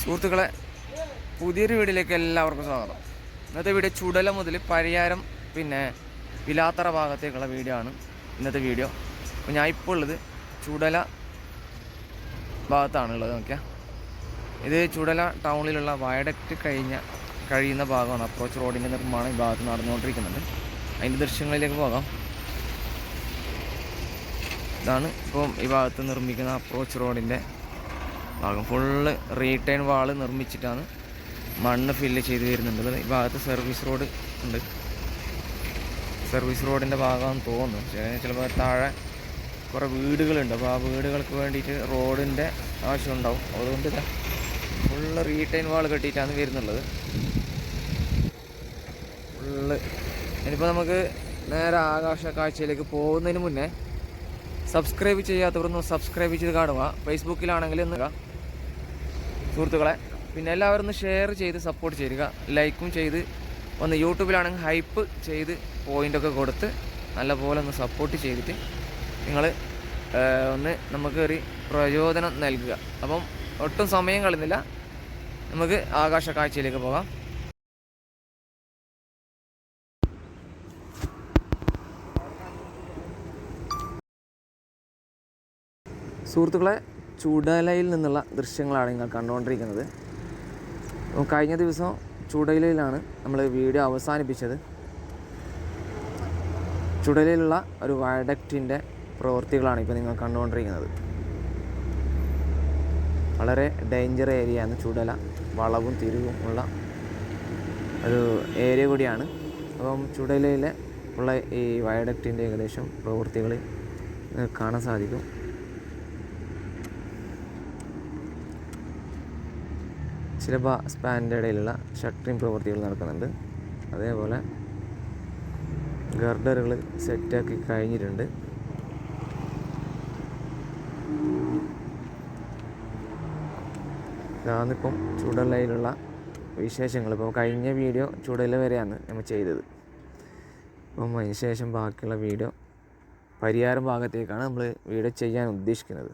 സുഹൃത്തുക്കളെ പുതിയൊരു വീഡിയോയിലേക്ക് എല്ലാവർക്കും സ്വാഗതം. ഇന്നത്തെ വീഡിയോ ചുടല മുതൽ പരിയാരം പിന്നെ വിലാത്തറ ഭാഗത്തേക്കുള്ള വീഡിയോ ആണ് ഇന്നത്തെ വീഡിയോ. അപ്പോൾ ഞാൻ ഇപ്പോൾ ഉള്ളത് ചുടല ഭാഗത്താണ് ഉള്ളത് നോക്കിയാൽ ഇത് ചുടല ടൗണിലുള്ള വയഡക്റ്റ് കഴിഞ്ഞ കഴിയുന്ന ഭാഗമാണ്. അപ്രോച്ച് റോഡിന്റെ നിർമ്മാണം ഈ ഭാഗത്ത് നടന്നുകൊണ്ടിരിക്കുന്നുണ്ട് അതിന്റെ ദൃശ്യങ്ങളിലേക്ക് പോകാം. ഇതാണ് ഇപ്പം ഈ ഭാഗത്ത് നിർമ്മിക്കുന്ന അപ്രോച്ച് റോഡിന്റെ ഭാഗം. ഫുള്ള് റീടൈൻ വാൾ നിർമ്മിച്ചിട്ടാണ് മണ്ണ് ഫില്ല് ചെയ്ത് വരുന്നുണ്ട് ഈ ഭാഗത്ത് സർവീസ് റോഡ് ഉണ്ട്. സർവീസ് റോഡിന്റെ ഭാഗമാണെന്ന് തോന്നുന്നു. ചില ചിലപ്പോൾ താഴെ കുറേ വീടുകളുണ്ട്. അപ്പോൾ ആ വീടുകൾക്ക് വേണ്ടിയിട്ട് റോഡിന്റെ ആവശ്യമുണ്ടാവും. അതുകൊണ്ട് ഫുള്ള് റീടൈൻ വാൾ കെട്ടിയിട്ടാണ് വരുന്നുള്ളത്. ഫുള്ള് ഇനിയിപ്പോൾ നമുക്ക് നേരെ ആകാശ കാഴ്ചയിലേക്ക് പോകുന്നതിന് മുന്നേ സബ്സ്ക്രൈബ് ചെയ്യാത്തവരൊന്ന് സബ്സ്ക്രൈബ് ചെയ്ത് കാണുക. ഫേസ്ബുക്കിലാണെങ്കിൽ ഒന്ന് സുഹൃത്തുക്കളെ പിന്നെ എല്ലാവരും ഒന്ന് ഷെയർ ചെയ്ത് സപ്പോർട്ട് ചെയ്യുക. ലൈക്കും ചെയ്ത് ഒന്ന് യൂട്യൂബിലാണെങ്കിൽ ഹൈപ്പ് ചെയ്ത് പോയിന്റൊക്കെ കൊടുത്ത് നല്ലപോലെ ഒന്ന് സപ്പോർട്ട് ചെയ്തിട്ട് നിങ്ങൾ ഒന്ന് നമുക്ക് ഒരു പ്രചോദനം നൽകുക. അപ്പം ഒട്ടും സമയം കളയുന്നില്ല. നമുക്ക് ആകാശ കാഴ്ചയിലേക്ക് പോകാം. സുഹൃത്തുക്കളെ ചുടലയിൽ നിന്നുള്ള ദൃശ്യങ്ങളാണ് നിങ്ങൾ കണ്ടുകൊണ്ടിരിക്കുന്നത്. കഴിഞ്ഞ ദിവസം ചുടലയിലാണ് നമ്മൾ വീഡിയോ അവസാനിപ്പിച്ചത്. ചുടലയിലുള്ള ഒരു വയഡക്റ്റിന്റെ പ്രവൃത്തികളാണ് ഇപ്പോൾ നിങ്ങൾ കണ്ടുകൊണ്ടിരിക്കുന്നത്. വളരെ ഡേഞ്ചർ ഏരിയയാണ് ചുടല. വളവും തിരിവും ഉള്ള ഒരു ഏരിയ കൂടിയാണ്. അപ്പം ചുടലയിലെ ഉള്ള ഈ വയഡക്റ്റിന്റെ ഏകദേശം പ്രവൃത്തികൾ കാണാൻ സാധിക്കും. ചില സ്പാനിന്റെ ഇടയിലുള്ള ഷട്ടറിങ് പ്രവൃത്തികൾ നടക്കുന്നുണ്ട്. അതേപോലെ ഗർഡറുകൾ സെറ്റാക്കി കഴിഞ്ഞിട്ടുണ്ട്. ഇതാണിപ്പം ചുടലയിലുള്ള വിശേഷങ്ങൾ. ഇപ്പോൾ കഴിഞ്ഞ വീഡിയോ ചുടല വരെയാണ് നമ്മൾ ചെയ്തത്. അപ്പം അതിന് ശേഷം ബാക്കിയുള്ള വീഡിയോ പരിയാരം ഭാഗത്തേക്കാണ് നമ്മൾ വീഡിയോ ചെയ്യാൻ ഉദ്ദേശിക്കുന്നത്.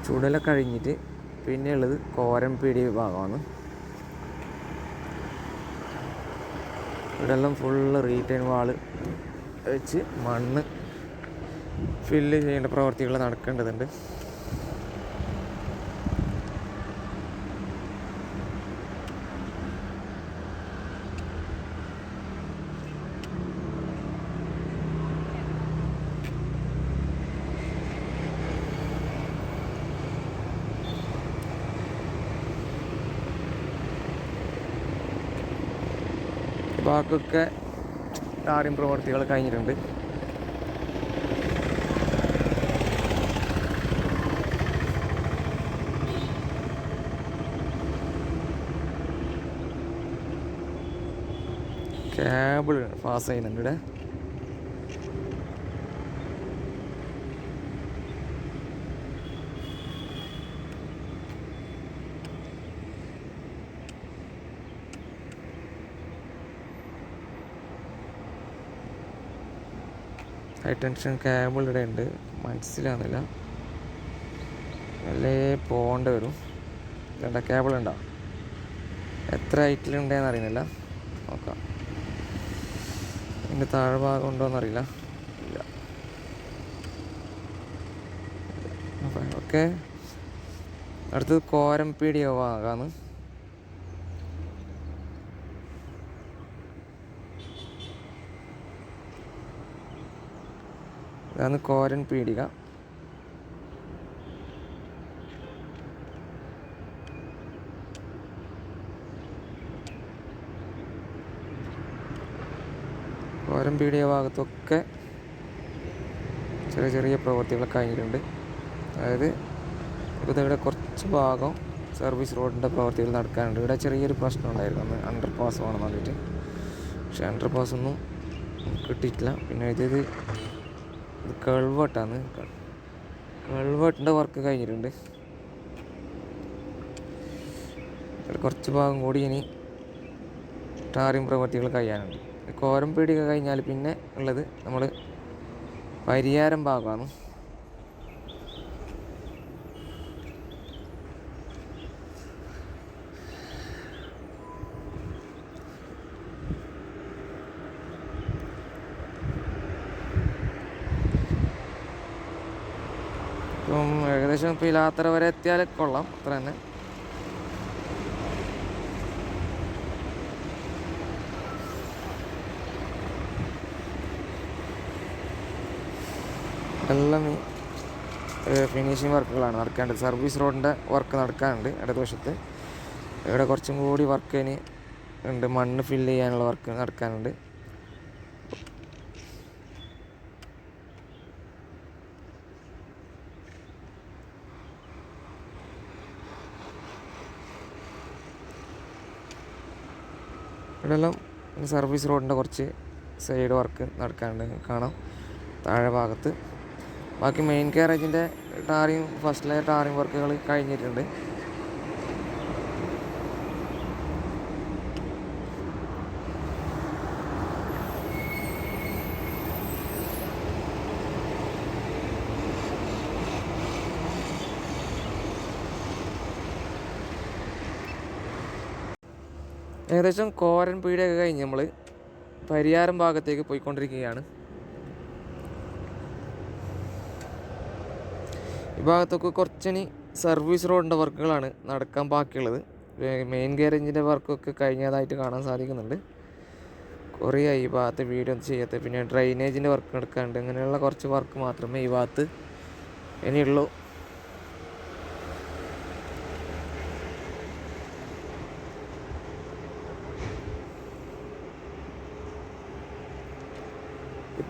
ഈ ചുടല കഴിഞ്ഞിട്ട് പിന്നെയുള്ളത് കോരംപീടി ഭാഗമാണ് ഇവിടെല്ലാം ഫുള്ള് റീറ്റൈൻ വാൾ വെച്ച് മണ്ണ് ഫില്ല് ചെയ്യേണ്ട പ്രവർത്തികൾ നടക്കേണ്ടതുണ്ട്. ബാക്കിയൊക്കെ ടാറിങ് പ്രവർത്തികൾ കഴിഞ്ഞിട്ടുണ്ട്. കേബിൾ പാസ് ചെയ്യുന്നുണ്ട് ഇവിടെ. ഹൈ ടെൻഷൻ കേബിൾ ഇവിടെ ഉണ്ട്. മനസ്സിലാകുന്നില്ല അല്ലേ പോകേണ്ടി വരും. രണ്ട കേബിൾ ഉണ്ടോ? എത്ര ഹൈറ്റിലുണ്ടെന്ന് അറിയുന്നില്ല. നോക്കാം. ഇതിന്റെ താഴ്ഭാഗം ഉണ്ടോ എന്നറിയില്ല ഇല്ല. ഓക്കെ. അടുത്തത് കോരംപീടി ഭാഗമാണ് ഇതാണ് കോരൻ പീടിക. കോരൻ പീടിക ഭാഗത്തൊക്കെ ചെറിയ ചെറിയ പ്രവൃത്തികൾ കഴിഞ്ഞിട്ടുണ്ട്. അതായത് ഇപ്പോൾ ഇവിടെ കുറച്ച് ഭാഗം സർവീസ് റോഡിന്റെ പ്രവൃത്തികൾ നടക്കാനുണ്ട്. ഇവിടെ ചെറിയൊരു പ്രശ്നം ഉണ്ടായിരുന്നു. അന്ന് അണ്ടർ പാസ് വേണം പറഞ്ഞിട്ട്. പക്ഷേ അണ്ടർ പാസ് ഒന്നും കിട്ടിയിട്ടില്ല. പിന്നെ ഇത് ഇത് കൾവട്ടാണ് കൾവട്ടിന്റെ വർക്ക് കഴിഞ്ഞിട്ടുണ്ട്. കുറച്ച് ഭാഗം കൂടി ഇനി ടാറിങ് പ്രവൃത്തികൾ കഴിയാനുണ്ട്. കോരം പീടിക കഴിഞ്ഞാൽ പിന്നെ ഉള്ളത് നമ്മൾ പരിയാരം ഭാഗമാണ് ഇപ്പം ഏകദേശം പിലാത്തറ വരെ എത്തിയാൽ കൊള്ളാം. അത്ര തന്നെ. എല്ലാം ഫിനിഷിങ് വർക്കുകളാണ് നടക്കേണ്ടത്. സർവീസ് റോഡിന്റെ വർക്ക് നടക്കാനുണ്ട് ഇടതുവശത്ത്. ഇവിടെ കുറച്ചും കൂടി വർക്ക് ഇനി ഉണ്ട്. മണ്ണ് ഫില്ല് ചെയ്യാനുള്ള വർക്ക് നടക്കാനുണ്ട്. ഇവിടെല്ലാം സർവീസ് റോഡിന്റെ കുറച്ച് സൈഡ് വർക്ക് നടക്കാനുണ്ട്. കാണാം. താഴെ ഭാഗത്ത്. ബാക്കി മെയിൻ കാരേജിന്റെ ടാറിങ് ഫസ്റ്റ് ലെയർ ടാറിങ് വർക്കുകൾ കഴിഞ്ഞിട്ടുണ്ട്. ഏകദേശം കോരൻ പീടിയൊക്കെ കഴിഞ്ഞ് നമ്മൾ പരിയാരം ഭാഗത്തേക്ക് പോയിക്കൊണ്ടിരിക്കുകയാണ്. ഈ ഭാഗത്തൊക്കെ കുറച്ചിനി സർവീസ് റോഡിന്റെ വർക്കുകളാണ് നടക്കാൻ ബാക്കിയുള്ളത്. മെയിൻ ഗാരേജിന്റെ വർക്കൊക്കെ കഴിഞ്ഞതായിട്ട് കാണാൻ സാധിക്കുന്നുണ്ട്. കുറേ ഈ ഭാഗത്ത് വീടൊന്നും ചെയ്യാത്ത പിന്നെ ഡ്രൈനേജിന്റെ വർക്ക് നടക്കാനുണ്ട് അങ്ങനെയുള്ള കുറച്ച് വർക്ക് മാത്രമേ ഈ ഭാഗത്ത് ഇനിയുള്ളൂ.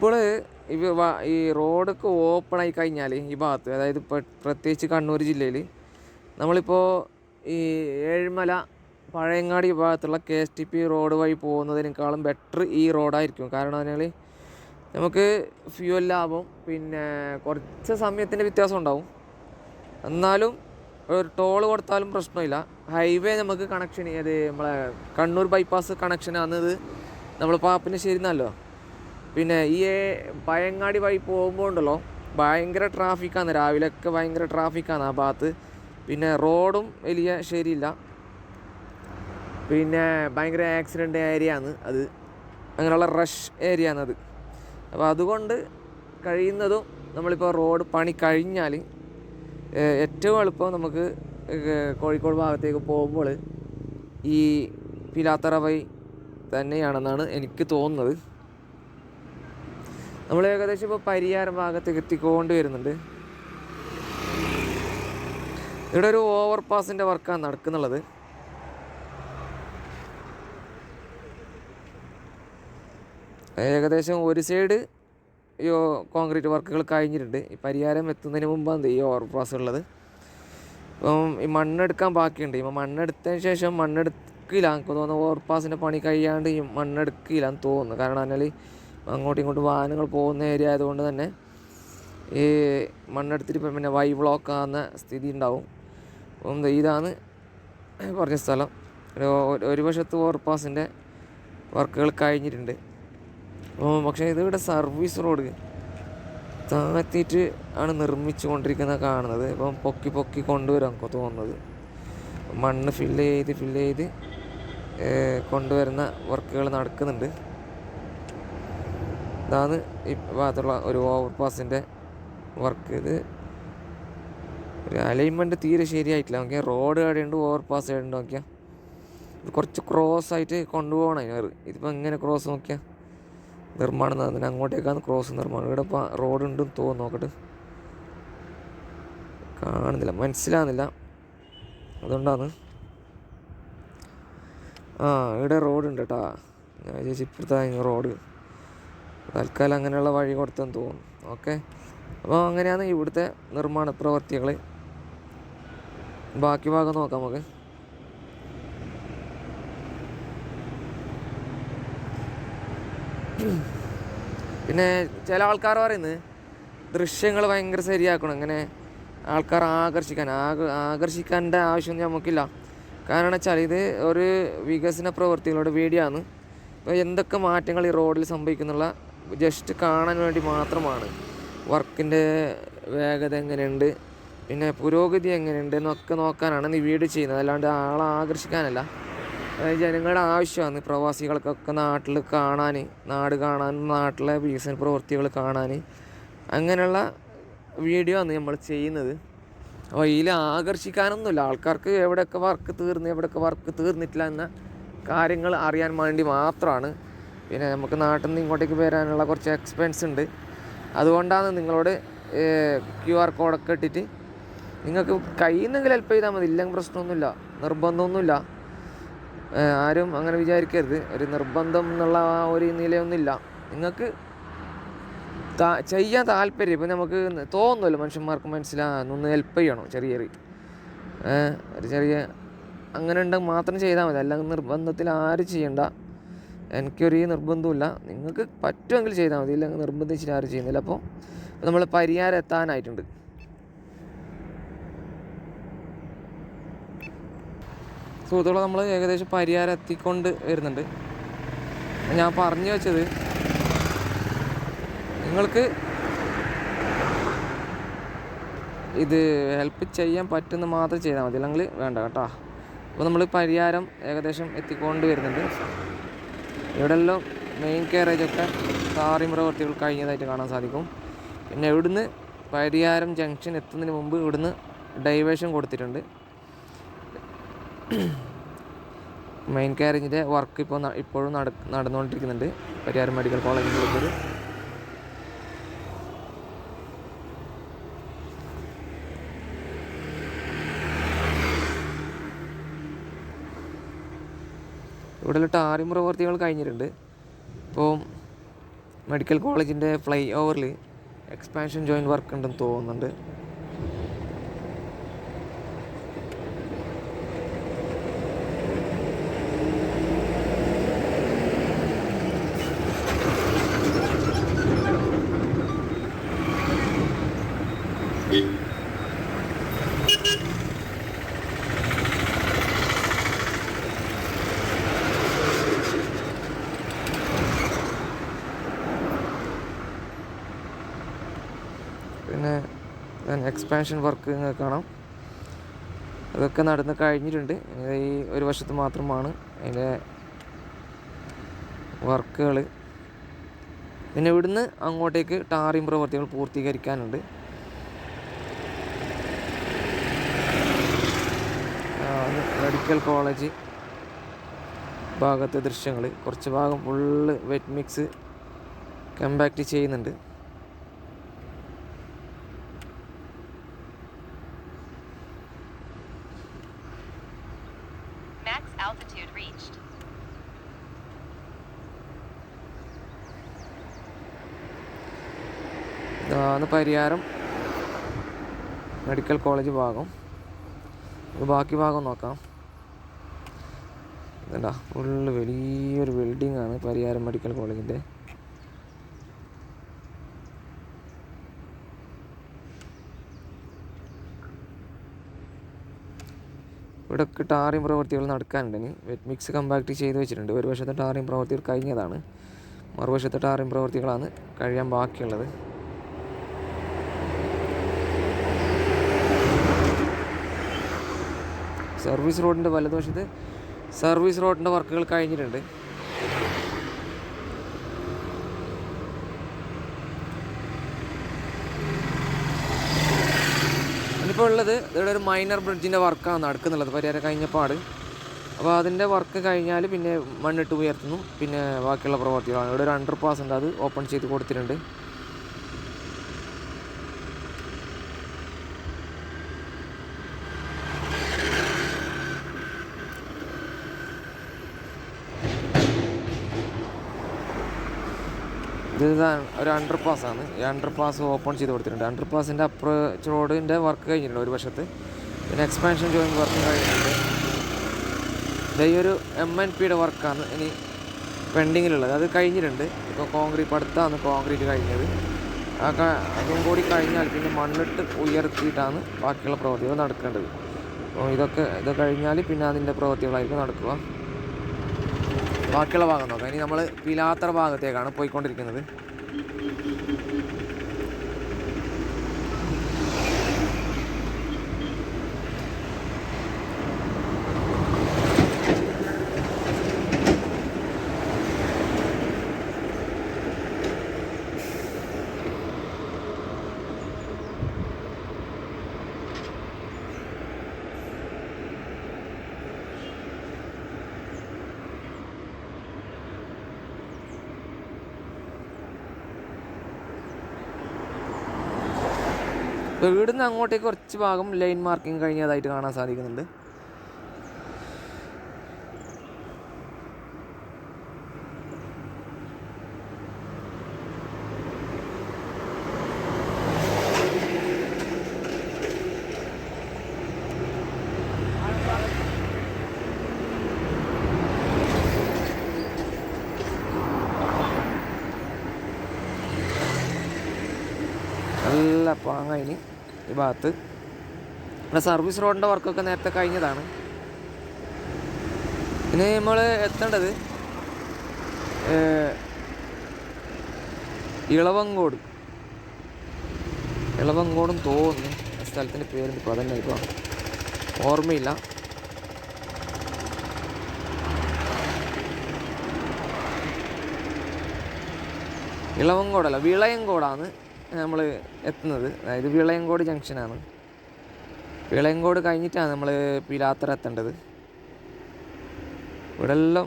ഇപ്പോൾ ഈ റോഡൊക്കെ ഓപ്പൺ ആയി കഴിഞ്ഞാൽ ഈ ഭാഗത്ത് അതായത് പ്രത്യേകിച്ച് കണ്ണൂർ ജില്ലയിൽ നമ്മളിപ്പോൾ ഈ ഏഴ്മല പഴയങ്ങാടി ഭാഗത്തുള്ള K S T P road വഴി പോകുന്നതിനേക്കാളും ബെറ്റർ ഈ റോഡായിരിക്കും. കാരണം പറഞ്ഞാൽ നമുക്ക് ഫ്യൂവൽ ലാഭം പിന്നെ കുറച്ച് സമയത്തിന്റെ വ്യത്യാസം ഉണ്ടാവും. എന്നാലും ഒരു ടോൾ കൊടുത്താലും പ്രശ്നമില്ല. ഹൈവേ നമുക്ക് കണക്ഷൻ അത് നമ്മളെ കണ്ണൂർ ബൈപ്പാസ് കണക്ഷൻ ആണെന്നത് നമ്മൾ പാപ്പിനിശ്ശേരി എന്നല്ലോ പിന്നെ ഈ പയങ്ങാടി വഴി പോകുമ്പോൾ ഉണ്ടല്ലോ ഭയങ്കര ട്രാഫിക്കാണ് രാവിലെയൊക്കെ ഭയങ്കര ട്രാഫിക്കാണ് ആ ഭാഗത്ത്. പിന്നെ റോഡും വലിയ ശരിയില്ല. പിന്നെ ഭയങ്കര ആക്സിഡന്റ് ഏരിയ ആണ് അത്. അങ്ങനെയുള്ള റഷ് ഏരിയ അത്. അപ്പോൾ അതുകൊണ്ട് കഴിയുന്നതും നമ്മളിപ്പോൾ റോഡ് പണി കഴിഞ്ഞാൽ ഏറ്റവും എളുപ്പം നമുക്ക് കോഴിക്കോട് ഭാഗത്തേക്ക് പോകുമ്പോൾ ഈ പിലാത്തറ വഴി തന്നെയാണെന്നാണ് എനിക്ക് തോന്നുന്നത്. നമ്മൾ ഏകദേശം ഇപ്പോൾ പരിയാരം ഭാഗത്തേക്ക് എത്തിക്കൊണ്ട് വരുന്നുണ്ട് ഇവിടെ ഒരു ഓവർ പാസിന്റെ വർക്കാണ് നടക്കുന്നുള്ളത്. ഏകദേശം ഒരു സൈഡ് ഈ കോൺക്രീറ്റ് വർക്കുകൾ കഴിഞ്ഞിട്ടുണ്ട്. ഈ പരിയാരം എത്തുന്നതിന് മുമ്പാണ് ഈ ഓവർ പാസ് ഉള്ളത്. ഇപ്പം ഈ മണ്ണെടുക്കാൻ ബാക്കിയുണ്ട്. ഇപ്പം മണ്ണെടുത്തതിന് ശേഷം മണ്ണെടുക്കില്ല. എനിക്ക് തോന്നുന്നു ഓവർ പാസിന്റെ പണി കഴിയാണ്ട് ഈ മണ്ണെടുക്കില്ല എന്ന് തോന്നുന്നു. കാരണം എന്നാൽ അങ്ങോട്ടും ഇങ്ങോട്ടും വാഹനങ്ങൾ പോകുന്ന ഏരിയ ആയതുകൊണ്ട് തന്നെ ഈ മണ്ണെടുത്തിട്ട് പിന്നെ വൈ ബ്ലോക്ക് ആകുന്ന സ്ഥിതി ഉണ്ടാവും. അപ്പം ഇതാണ് പറഞ്ഞ സ്ഥലം. ഒരു- വശത്ത് ഓവർ പാസിന്റെ വർക്കുകൾ കഴിഞ്ഞിട്ടുണ്ട്. അപ്പോൾ പക്ഷേ ഇതിവിടെ സർവീസ് റോഡ് താഴ്ത്തിയിട്ട് ആണ് നിർമ്മിച്ചു കൊണ്ടിരിക്കുന്നത് കാണുന്നത്. ഇപ്പം പൊക്കി പൊക്കി കൊണ്ടുവരാൻ തോന്നുന്നത്. മണ്ണ് ഫില്ല് ചെയ്ത് ഫില്ല് ചെയ്ത് കൊണ്ടുവരുന്ന വർക്കുകൾ നടക്കുന്നുണ്ട്. ഇതാണ് ഈ ഭാഗത്തുള്ള ഒരു ഓവർ പാസിന്റെ വർക്ക്. ഇത് ഒരു അലൈൻമെന്റ് തീരെ ശരിയായിട്ടില്ല. നോക്കിയാൽ റോഡ് എവിടെയുണ്ട് ഓവർ പാസ് എവിടെയുണ്ട് നോക്കിയാൽ ഇത് കുറച്ച് ക്രോസ് ആയിട്ട് കൊണ്ടുപോകണം അതിന് ഇതിപ്പോൾ ഇങ്ങനെ ക്രോസ് നോക്കിയാൽ നിർമ്മാണം നടന്നിട്ട് അങ്ങോട്ടേക്കാണ് ക്രോസ് നിർമ്മാണം. ഇവിടെ ഇപ്പോൾ റോഡ് ഉണ്ടെന്ന് തോന്നുന്നു നോക്കട്ടെ. കാണുന്നില്ല മനസ്സിലാകുന്നില്ല അതുകൊണ്ടാണ്. ആ ഇവിടെ റോഡ് ഉണ്ട് കേട്ടാ. ഞാൻ ചേച്ചി ഇപ്പോഴത്തെ റോഡ്. തൽക്കാലം അങ്ങനെയുള്ള വഴി കൊടുത്തെന്ന് തോന്നുന്നു. ഓക്കെ അപ്പോൾ അങ്ങനെയാണ് ഇവിടുത്തെ നിർമ്മാണ പ്രവർത്തികൾ ബാക്കി ഭാഗം നോക്കാം നമുക്ക്. പിന്നെ ചില ആൾക്കാർ പറയുന്നത് ദൃശ്യങ്ങൾ ഭയങ്കര ശരിയാക്കണം. അങ്ങനെ ആൾക്കാർ ആകർഷിക്കാൻ ആക ആകർഷിക്കേണ്ട ആവശ്യമൊന്നും നമുക്കില്ല. കാരണം വെച്ചാൽ ഇത് ഒരു വികസന പ്രവൃത്തികളുടെ വീഡിയോ ആണ് അപ്പോൾ എന്തൊക്കെ മാറ്റങ്ങൾ ഈ റോഡിൽ സംഭവിക്കുന്നുള്ള ജസ്റ്റ് കാണാൻ വേണ്ടി മാത്രമാണ്. വർക്കിന്റെ വേഗത എങ്ങനെയുണ്ട്? പിന്നെ പുരോഗതി എങ്ങനെയുണ്ട് എന്നൊക്കെ നോക്കാനാണ് ഈ വീട് ചെയ്യുന്നത്. അല്ലാണ്ട് ആളെ ആകർഷിക്കാനല്ല. അതായത് ജനങ്ങളുടെ ആവശ്യമാണ് പ്രവാസികൾക്കൊക്കെ നാട്ടിൽ കാണാൻ നാട് കാണാൻ നാട്ടിലെ വികസന പ്രവൃത്തികൾ കാണാൻ. അങ്ങനെയുള്ള വീഡിയോ ആണ് നമ്മൾ ചെയ്യുന്നത്. അപ്പോൾ ഇതിൽ ആകർഷിക്കാനൊന്നുമില്ല. ആൾക്കാർക്ക് എവിടെയൊക്കെ വർക്ക് തീർന്ന് എവിടെയൊക്കെ വർക്ക് തീർന്നിട്ടില്ല എന്ന കാര്യങ്ങൾ അറിയാൻ വേണ്ടി മാത്രമാണ് പിന്നെ നമുക്ക് നാട്ടിൽ നിന്ന് ഇങ്ങോട്ടേക്ക് വരാനുള്ള കുറച്ച് എക്സ്പെൻസ് ഉണ്ട്. അതുകൊണ്ടാണ് നിങ്ങളോട് ക്യു ആർ കോഡൊക്കെ ഇട്ടിട്ട് നിങ്ങൾക്ക് കയ്യിൽ നിന്നെങ്കിലും ഹെൽപ്പ് ചെയ്താൽ മതി. ഇല്ലെങ്കിൽ പ്രശ്നമൊന്നുമില്ല. നിർബന്ധമൊന്നുമില്ല. ആരും അങ്ങനെ വിചാരിക്കരുത്. ഒരു നിർബന്ധം എന്നുള്ള ആ ഒരു നിലയൊന്നുമില്ല. നിങ്ങൾക്ക് ചെയ്യാൻ താല്പര്യം. ഇപ്പം നമുക്ക് തോന്നുമല്ലോ മനുഷ്യന്മാർക്ക് മനസ്സിലാകുന്ന ഹെൽപ്പ് ചെയ്യണം ചെറിയ ചെറിയ ഒരു ചെറിയ അങ്ങനെ ഉണ്ടെങ്കിൽ മാത്രം ചെയ്താൽ മതി. അല്ലെങ്കിൽ നിർബന്ധത്തിൽ ആരും ചെയ്യണ്ട. എനിക്കൊരു നിർബന്ധമില്ല നിങ്ങൾക്ക് പറ്റുമെങ്കിൽ ചെയ്താൽ മതി. ഇല്ലെങ്കിൽ നിർബന്ധിച്ചിട്ട് ആരും ചെയ്യുന്നില്ല. അപ്പോൾ നമ്മൾ പരിഹാരം എത്താനായിട്ടുണ്ട്. സുഹൃത്തുക്കളെ നമ്മൾ ഏകദേശം പരിഹാരം എത്തിക്കൊണ്ട് വരുന്നുണ്ട്. ഞാൻ പറഞ്ഞു വെച്ചത് നിങ്ങൾക്ക് ഇത് ഹെൽപ്പ് ചെയ്യാൻ പറ്റുന്ന മാത്രം ചെയ്താൽ മതി. അല്ലെങ്കിൽ വേണ്ട കേട്ടോ. അപ്പോൾ നമ്മൾ പരിഹാരം ഏകദേശം എത്തിക്കൊണ്ട് വരുന്നുണ്ട്. ഇവിടെല്ലാം മെയിൻ കയറേജൊക്കെ താറിയും പ്രവർത്തികൾ കഴിഞ്ഞതായിട്ട് കാണാൻ സാധിക്കും. പിന്നെ ഇവിടുന്ന് പരിയാരം ജംഗ്ഷൻ എത്തുന്നതിന് മുമ്പ് ഇവിടുന്ന് ഡൈവേഷൻ കൊടുത്തിട്ടുണ്ട്. മെയിൻ കാരേജിന്റെ വർക്ക് ഇപ്പോൾ ഇപ്പോഴും നട നടന്നുകൊണ്ടിരിക്കുന്നുണ്ട്. പരിയാരം മെഡിക്കൽ കോളേജിന്റെ ഉള്ളിൽ. ഇവിടെ ടാറിം പ്രവർത്തികൾ കഴിഞ്ഞിട്ടുണ്ട്. ഇപ്പോൾ മെഡിക്കൽ കോളേജിന്റെ ഫ്ലൈ ഓവറിൽ എക്സ്പാൻഷൻ ജോയിന്റ് വർക്ക് ഉണ്ടെന്ന് തോന്നുന്നുണ്ട്. പിന്നെ എക്സ്പാൻഷൻ വർക്ക് കാണാം അതൊക്കെ നടന്ന് കഴിഞ്ഞിട്ടുണ്ട്. ഈ ഒരു വശത്ത് മാത്രമാണ് അതിന്റെ വർക്കുകൾ പിന്നെ ഇവിടുന്ന് അങ്ങോട്ടേക്ക് ടാറിയും പ്രവർത്തികൾ പൂർത്തീകരിക്കാനുണ്ട്. മെഡിക്കൽ കോളേജ് ഭാഗത്തെ ദൃശ്യങ്ങൾ. കുറച്ച് ഭാഗം ഫുള്ള് വെറ്റ് മിക്സ് കമ്പാക്റ്റ് ചെയ്യുന്നുണ്ട്. ഇതാണ് പരിഹാരം മെഡിക്കൽ കോളേജ് ഭാഗം. ബാക്കി ഭാഗം നോക്കാം. ഇതാ ഫുള്ള് വലിയൊരു ബിൽഡിംഗ് ആണ് പരിഹാരം മെഡിക്കൽ കോളേജിന്റെ ഇവിടെയൊക്കെ ടാറിംഗ് പ്രവൃത്തികൾ നടക്കാനുണ്ട്. ഇനി വെറ്റ് മിക്സ് കമ്പാക്ട് ചെയ്ത് വെച്ചിട്ടുണ്ട്. ഒരു വശത്തെ ടാറിംഗ് പ്രവൃത്തികൾ കഴിഞ്ഞതാണ്. മറുവശത്തെ ടാറിംഗ് പ്രവൃത്തികളാണ് കഴിയാൻ ബാക്കിയുള്ളത്. സർവീസ് റോഡിന്റെ വലതുവശത്ത് സർവീസ് റോഡിന്റെ വർക്കുകൾ കഴിഞ്ഞിട്ടുണ്ട്. ഇനിയിപ്പോൾ ഉള്ളത് ഇവിടെ ഒരു മൈനർ ബ്രിഡ്ജിന്റെ വർക്കാണ് നടക്കുന്നുള്ളത്. പരിഹാരം കഴിഞ്ഞപ്പാട് അപ്പോൾ അതിന്റെ വർക്ക് കഴിഞ്ഞാൽ പിന്നെ മണ്ണിട്ട് ഉയർത്തുന്നു. പിന്നെ ബാക്കിയുള്ള പ്രവർത്തികളാണ്. ഇവിടെ ഒരു അണ്ടർ പാസ് ഉണ്ട്. അത് ഓപ്പൺ ചെയ്ത് കൊടുത്തിട്ടുണ്ട്. ഇത് ഇതാ ഒരു അണ്ടർ പാസ് ആണ്. ഈ അണ്ടർ പാസ് ഓപ്പൺ ചെയ്ത് കൊടുത്തിട്ടുണ്ട്. അണ്ടർ പാസിന്റെ അപ്രോച്ച് റോഡിന്റെ വർക്ക് കഴിഞ്ഞിട്ടുണ്ട് ഒരു വശത്ത്. പിന്നെ എക്സ്പാൻഷൻ ജോയിൻ വർക്ക് കഴിഞ്ഞിട്ടുണ്ട്. ഈ ഒരു എം എൻ പിയുടെ വർക്കാണ് ഇനി പെൻഡിങ്ങിലുള്ളത് അത് കഴിഞ്ഞിട്ടുണ്ട്. ഇപ്പോൾ കോൺക്രീറ്റ് അടുത്താണ് കോൺക്രീറ്റ് കഴിഞ്ഞത്. ആ അതും കൂടി കഴിഞ്ഞാൽ പിന്നെ മണ്ണിട്ട് ഉയർത്തിയിട്ടാണ് ബാക്കിയുള്ള പ്രവൃത്തികൾ നടക്കേണ്ടത്. അപ്പോൾ ഇതൊക്കെ ഇത് കഴിഞ്ഞാൽ പിന്നെ അതിന്റെ പ്രവൃത്തികളായിരിക്കും നടക്കുക. ബാക്കിയുള്ള ഭാഗം നോക്കാം. ഇനി നമ്മൾ പിലാത്തറ ഭാഗത്തേക്കാണ് പോയിക്കൊണ്ടിരിക്കുന്നത്. ハハハハ! വീടിന്ന് അങ്ങോട്ടേക്ക് കുറച്ച് ഭാഗം ലൈൻ മാർക്കിംഗ് കഴിഞ്ഞതായിട്ട് കാണാൻ സാധിക്കുന്നുണ്ട്. നല്ല പാങ്ങയിന് ഈ ഭാഗത്ത്. പിന്നെ സർവീസ് റോഡിന്റെ വർക്കൊക്കെ നേരത്തെ കഴിഞ്ഞതാണ്. ഇനി നമ്മൾ എത്തേണ്ടത് ഇളവങ്കോട്. ഇളവങ്കോടും തോന്നുന്നു. സ്ഥലത്തിന്റെ പേര് ഇപ്പോൾ അതന്നെ ഇപ്പോൾ ഓർമ്മയില്ല. ഇളവങ്കോടല്ല വിളയങ്കോടാണ്. നമ്മൾ എത്തുന്നത്. അതായത് വിളയങ്കോട് ജംഗ്ഷനാണ്. വിളയങ്കോട് കഴിഞ്ഞിട്ടാണ് നമ്മൾ പിലാത്തറ എത്തേണ്ടത്. ഇവിടെ എല്ലാം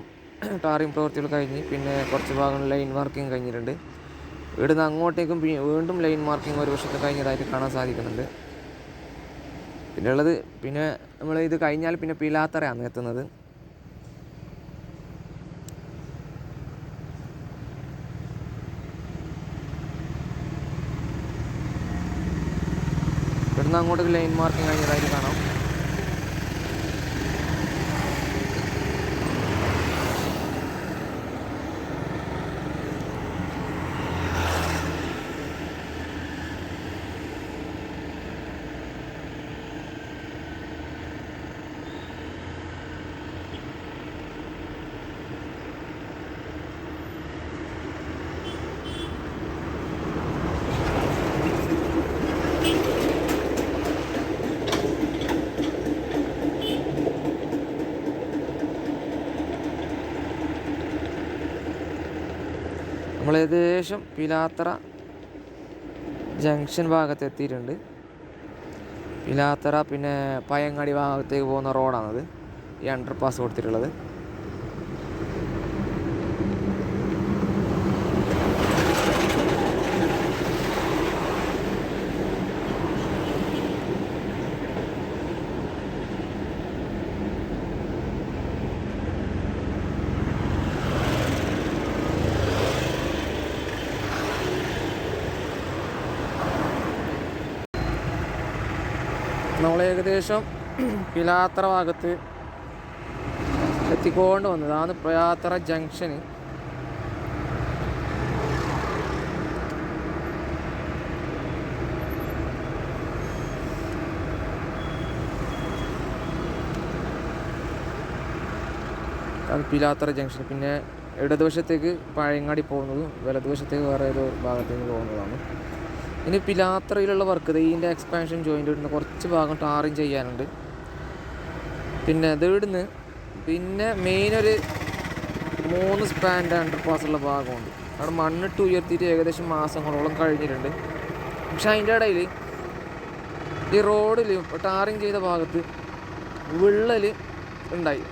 ടാറിങ് പ്രവൃത്തികൾ കഴിഞ്ഞ് പിന്നെ കുറച്ച് ഭാഗങ്ങൾ ലൈൻ മാർക്കിംഗ് കഴിഞ്ഞിട്ടുണ്ട്. ഇവിടുന്ന് അങ്ങോട്ടേക്കും വീണ്ടും ലൈൻ മാർക്കിംഗ് ഒരു വർഷത്തെ കഴിഞ്ഞതായിട്ട് കാണാൻ സാധിക്കുന്നുണ്ട്. പിന്നെ ഉള്ളത് പിന്നെ നമ്മൾ ഇത് കഴിഞ്ഞാൽ പിന്നെ പിലാത്തറയാണ് എത്തുന്നത്. അങ്ങോട്ട് ലൈൻ മാർക്കിംഗ് കഴിഞ്ഞതായിട്ട് കാണാം. നമ്മൾ ഏകദേശം പിലാത്തറ ജംഗ്ഷൻ ഭാഗത്ത് എത്തിയിട്ടുണ്ട് പിലാത്തറ പിന്നെ പയങ്ങാടി ഭാഗത്തേക്ക് പോകുന്ന റോഡാണത്. ഈ അണ്ടർ പാസ് കൊടുത്തിട്ടുള്ളത്. നമ്മൾ ഏകദേശം പിലാത്ര ഭാഗത്ത് എത്തിക്കൊണ്ട് വന്നതാണ് പിലാത്ര ജംഗ്ഷന്. പിലാത്ര ജംഗ്ഷൻ. പിന്നെ ഇടതുവശത്തേക്ക് പഴയങ്ങാടി പോകുന്നതും വലതുവശത്തേക്ക് വേറെ ഏതോ ഭാഗത്തേക്ക് പോകുന്നതാണ് ഇനി പിലാത്രയിലുള്ള വർക്ക് ഇതിന്റെ എക്സ്പാൻഷൻ ജോയിന്റ് ഇടുന്ന കുറച്ച് ഭാഗം ടാറിങ് ചെയ്യാനുണ്ട്. പിന്നെ അത് ഇവിടുന്ന് പിന്നെ മെയിൻ ഒരു മൂന്ന് സ്പാൻഡ് അണ്ടർ പാസ്സുള്ള ഭാഗമുണ്ട്. അവിടെ മണ്ണിട്ട് ഉയർത്തിയിട്ട് ഏകദേശം മാസങ്ങളോളം കഴിഞ്ഞിട്ടുണ്ട്. പക്ഷെ അതിന്റെ ഇടയിൽ ഈ റോഡിൽ ടാറിങ് ചെയ്ത ഭാഗത്ത് വിള്ളൽ ഉണ്ടായി.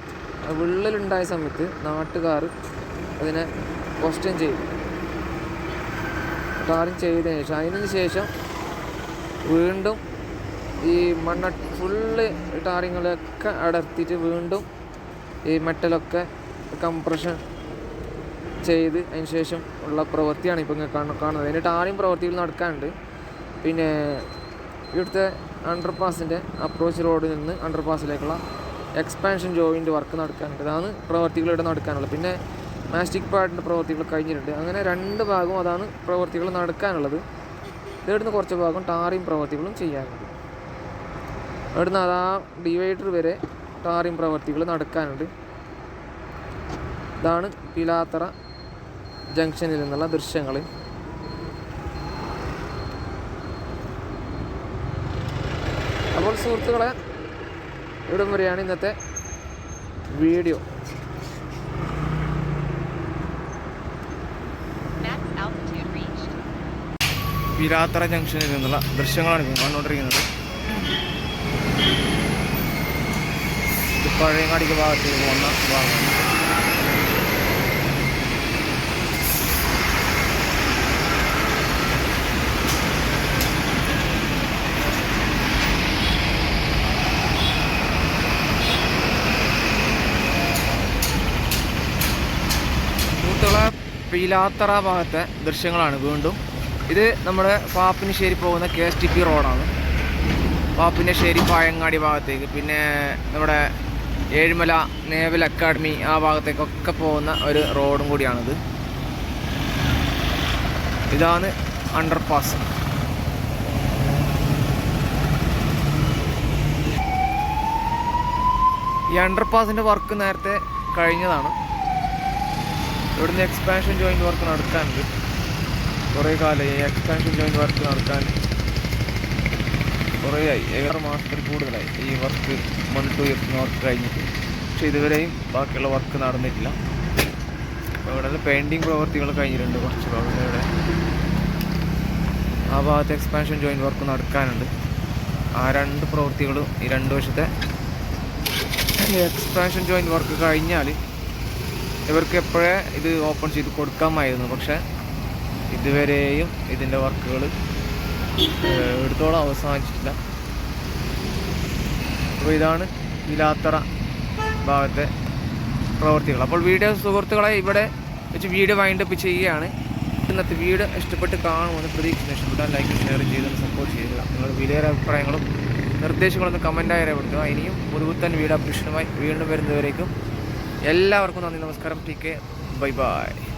വിള്ളലുണ്ടായ സമയത്ത് നാട്ടുകാർ അതിനെ ക്വസ്റ്റ്യൻ ചെയ്തു. ടാറിങ് ചെയ്തതിന് ശേഷം. അതിനു ശേഷം വീണ്ടും ഈ മണ്ണ ഫുള്ള് ടാറിങ്ങളൊക്കെ അടർത്തിയിട്ട് വീണ്ടും ഈ മെറ്റലൊക്കെ കംപ്രഷൻ ചെയ്ത് അതിന് ശേഷം ഉള്ള പ്രവൃത്തിയാണ് ഇപ്പോൾ ഇങ്ങനെ കാണു- കാണുന്നത്. അതിന്റെ ടാറിങ് പ്രവൃത്തികൾ നടക്കാനുണ്ട്. പിന്നെ ഇവിടുത്തെ അണ്ടർ പാസിന്റെ അപ്രോച്ച് റോഡിൽ നിന്ന് അണ്ടർ പാസിലേക്കുള്ള എക്സ്പാൻഷൻ ജോയിന്റ് വർക്ക് നടക്കാനുണ്ട്. അതാണ് പ്രവർത്തികളിവിടെ നടക്കാനുള്ളത്. പിന്നെ മാസ്റ്റിക് പാഡിന്റെ പ്രവൃത്തികൾ കഴിഞ്ഞിട്ടുണ്ട്. അങ്ങനെ രണ്ട് ഭാഗവും അതാണ് പ്രവൃത്തികൾ നടക്കാനുള്ളത്. ഇവിടുന്ന് കുറച്ച് ഭാഗം ടാറിയും പ്രവൃത്തികളും ചെയ്യാനുണ്ട്. ഇവിടുന്ന് അതാ ഡിവൈഡർ വരെ ടാറിയും പ്രവൃത്തികൾ നടക്കാനുണ്ട്. ഇതാണ് പിലാത്തറ ജംഗ്ഷനിൽ നിന്നുള്ള ദൃശ്യങ്ങൾ. അപ്പോൾ സുഹൃത്തുക്കളെ ഇവിടം വരെയാണ് ഇന്നത്തെ വീഡിയോ. പിലാത്തറ ജംഗ്ഷനിൽ നിന്നുള്ള ദൃശ്യങ്ങളാണ് കണ്ടുകൊണ്ടിരിക്കുന്നത്. പഴയങ്ങാടിക്ക് ഭാഗത്തേക്ക് പോകുന്ന ഭാഗമാണ്. പീലാത്തറ ഭാഗത്തെ ദൃശ്യങ്ങളാണ് വീണ്ടും ഇത് നമ്മുടെ പാപ്പിനിശ്ശേരി പോകുന്ന കെ എസ് ടി പി റോഡാണ്. പാപ്പിനിശ്ശേരി പായങ്ങാടി ഭാഗത്തേക്ക്. പിന്നെ നമ്മുടെ ഏഴുമല നേവൽ അക്കാഡമി ആ ഭാഗത്തേക്കൊക്കെ പോകുന്ന ഒരു റോഡും കൂടിയാണിത്. ഇതാണ് അണ്ടർപാസ്. ഈ അണ്ടർപാസിന്റെ വർക്ക് നേരത്തെ കഴിഞ്ഞതാണ്. ഇവിടുന്ന് എക്സ്പാൻഷൻ ജോയിന്റ് വർക്ക് നടക്കാനുണ്ട്. കുറേ കാലം എക്സ്പാൻഷൻ ജോയിൻ വർക്ക് കുറേ ആയി. ഏഴ് മാസത്തിൽ കൂടുതലായി. ഈ work one two years work കഴിഞ്ഞിട്ട്. പക്ഷെ ഇതുവരെയും ബാക്കിയുള്ള വർക്ക് നടന്നിട്ടില്ല. അപ്പോൾ ഇവിടെ പെയിന്റിങ് പ്രവൃത്തികൾ കഴിഞ്ഞിട്ടുണ്ട് കുറച്ച്. ഭാഗത്ത് ഇവിടെ ആ ഭാഗത്ത് എക്സ്പാൻഷൻ ജോയിന്റ് വർക്ക് നടക്കാനുണ്ട്. ആ രണ്ട് പ്രവൃത്തികളും ഈ രണ്ട് വശത്തെ എക്സ്പാൻഷൻ ജോയിന്റ് വർക്ക് കഴിഞ്ഞാൽ ഇവർക്ക് എപ്പോഴേ ഇത് ഓപ്പൺ ചെയ്ത് കൊടുക്കാമായിരുന്നു. പക്ഷെ ഇതുവരെയും ഇതിന്റെ വർക്കുകൾ എടുത്തോളം അവസാനിച്ചിട്ടില്ല. അപ്പോൾ ഇതാണ് വിലാത്തറ ഭാഗത്തെ പ്രവർത്തികൾ. അപ്പോൾ വീഡിയോ സുഹൃത്തുക്കളെ ഇവിടെ വെച്ച് വീഡിയോ വൈൻഡപ്പ് ചെയ്യുകയാണ്. ഇന്നത്തെ വീഡിയോ ഇഷ്ടപ്പെട്ട് കാണുമെന്ന് പ്രതീക്ഷിക്കുന്നു. ഇഷ്ടപ്പെട്ടാൽ ലൈക്ക് ഷെയർ ചെയ്ത് സപ്പോർട്ട് ചെയ്യുക. നിങ്ങളുടെ വിലയേറെ അഭിപ്രായങ്ങളും നിർദ്ദേശങ്ങളും നിർദ്ദേശങ്ങളൊന്ന് കമന്റായി രേഖപ്പെടുത്തുക. ഇനിയും പുതുപുത്തൻ വീഡിയോ അപ്ഡേഷനുമായി വീണ്ടും വരുന്നവരേക്കും എല്ലാവർക്കും നന്ദി നമസ്കാരം. T K bye bye